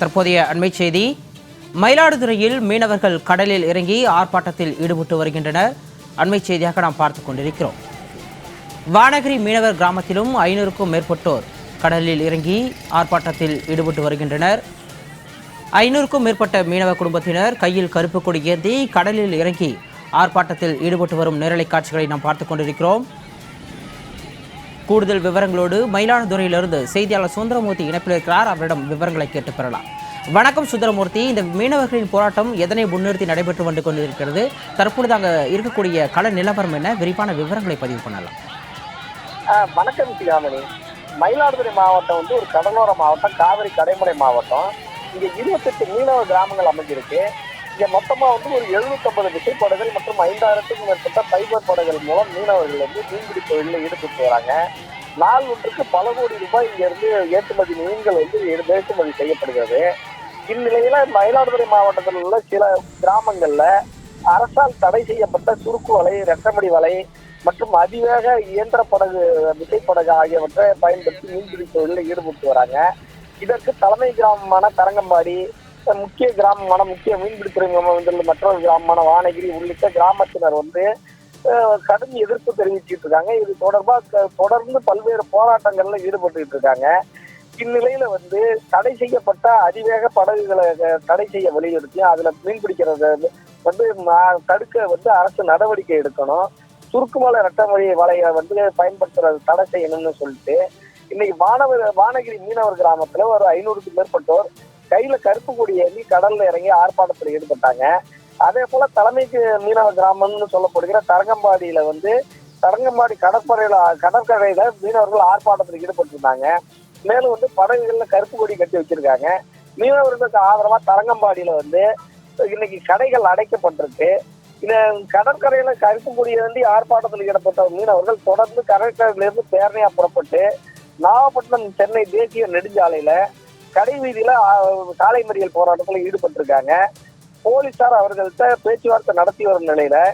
தற்போதைய அண்மை செய்தி. மயிலாடுதுறையில் மீனவர்கள் கடலில் இறங்கி ஆர்ப்பாட்டத்தில் ஈடுபட்டு வருகின்றனர். அண்மை செய்தியாக நாம் பார்த்து கொண்டிருக்கிறோம். வானகிரி மீனவர் கிராமத்திலும் ஐநூறுக்கும் மேற்பட்டோர் கடலில் இறங்கி ஆர்ப்பாட்டத்தில் ஈடுபட்டு வருகின்றனர். ஐநூறுக்கும் மேற்பட்ட மீனவ குடும்பத்தினர் கையில் கருப்பு கொடி ஏந்தி கடலில் இறங்கி ஆர்ப்பாட்டத்தில் ஈடுபட்டு வரும் நேரலை காட்சிகளை நாம் பார்த்து கொண்டிருக்கிறோம். கூடுதல் விவரங்களோடு மயிலாடுதுறையிலிருந்து செய்தியாளர் சுந்தரமூர்த்தி இணைப்பில் இருக்கிறார். அவரிடம் விவரங்களை கேட்டு பெறலாம். வணக்கம் சுந்தரமூர்த்தி. இந்த மீனவர்களின் போராட்டம் எதனை முன்னிறுத்தி நடைபெற்று வந்து கொண்டிருக்கிறது? தற்பொழுது அங்கே இருக்கக்கூடிய கள நிலவரம் என்ன? விரிவான விவரங்களை பதிவு பண்ணலாம். வணக்கம் சிகாமணி. மயிலாடுதுறை மாவட்டம் வந்து ஒரு கடலோர மாவட்டம் காவிரி கடைமுறை மாவட்டம். இங்கே இருபத்தெட்டு மீனவ கிராமங்கள் அமைஞ்சிருக்கு. இங்க மொத்தமா வந்து ஒரு எழுநூத்தம்பது விசைப்படகுகள் மற்றும் ஐந்தாயிரத்துக்கும் மேற்பட்ட ஃபைபர் படகுகள் மூலம் மீனவர்கள் வந்து மீன்பிடி தொழிலில் ஈடுபட்டு வராங்க. நாள் ஒன்றுக்கு பல கோடி ரூபாய் இங்க இருந்து ஏற்றுமதி மீன்கள் வந்து ஏற்றுமதி செய்யப்படுகிறது. இந்நிலையில மயிலாடுதுறை மாவட்டத்தில் உள்ள சில கிராமங்கள்ல அரசால் தடை செய்யப்பட்ட சுருக்கு வலை ரெட்டமடி வலை மற்றும் அதிவேக இயந்திர படகு விசைப்படகு ஆகியவற்றை பயன்படுத்தி மீன்பிடி தொழிலில் ஈடுபட்டு வராங்க. இதற்கு தலைமை கிராமமான தரங்கம்பாடி முக்கிய கிராமமான முக்கிய மீன்பிடி துறைமுகம் மற்றொரு கிராமமான வானகிரி உள்ளிட்ட கிராமத்தினர் வந்து கடும் எதிர்ப்பு தெரிவிச்சிட்டு இருக்காங்க. இது தொடர்பாக தொடர்ந்து பல்வேறு போராட்டங்கள்ல ஈடுபட்டு இருக்காங்க. இந்நிலையில வந்து தடை செய்யப்பட்ட அதிவேக படகுகளை தடை செய்ய வலியுறுத்தி அதுல மீன் பிடிக்கிறத வந்து தடுக்க வந்து அரசு நடவடிக்கை எடுக்கணும். சுருக்குமலை ரெட்டமொழி வலையை வந்து பயன்படுத்துறது தடை செய்யணும்னு சொல்லிட்டு இன்னைக்கு வானவர் வானகிரி மீனவர் கிராமத்துல ஒரு ஐநூறுக்கும் மேற்பட்டோர் கையில கருப்பு கொடி ஏந்தி கடல்ல இறங்கி ஆர்ப்பாட்டத்தில் ஈடுபட்டாங்க. அதே போல தலைமைக்கு மீனவ கிராமம்னு சொல்லப்படுகிற தரங்கம்பாடியில வந்து தரங்கம்பாடி கடற்கரையில கடற்கரையில மீனவர்கள் ஆர்ப்பாட்டத்தில் ஈடுபட்டிருந்தாங்க. மேலும் வந்து படகுகள்ல கருப்பு கொடி கட்டி வச்சிருக்காங்க. மீனவர்களுக்கு ஆதரவா தரங்கம்பாடியில வந்து இன்னைக்கு கடைகள் அடைக்கப்பட்டிருக்கு. இந்த கடற்கரையில கருப்பு கொடி ஏந்தி ஆர்ப்பாட்டத்தில் ஈடுபட்ட மீனவர்கள் தொடர்ந்து கடற்கரையிலிருந்து பேரணியா புறப்பட்டு நாகப்பட்டினம் சென்னை தேசிய நெடுஞ்சாலையில கடை வீதியில சாலை மறியல் போராட்டத்தில் ஈடுபட்டிருக்காங்க. போலீசார் அவர்கள்ட்ட பேச்சுவார்த்தை நடத்தி வரும் நிலையில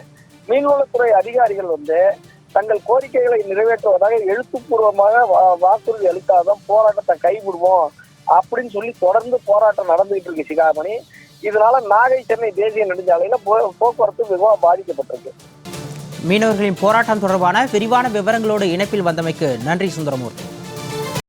மீன்வளத்துறை அதிகாரிகள் வந்து தங்கள் கோரிக்கைகளை நிறைவேற்றுவதாக எழுத்துப்பூர்வமாக வா- வாக்குறுதி அளித்தாதான் போராட்டத்தை கைவிடுவோம் அப்படின்னு சொல்லி தொடர்ந்து போராட்டம் நடந்துகிட்டு இருக்கு சிகாமணி. இதனால நாகை சென்னை தேசிய நெடுஞ்சாலையில போ- போக்குவரத்து மிகவும் பாதிக்கப்பட்டிருக்கு. மீனவர்களின் போராட்டம் தொடர்பான விரிவான விவரங்களோடு இணைப்பில் வந்தமைக்கு நன்றி சுந்தரமூர்த்தி.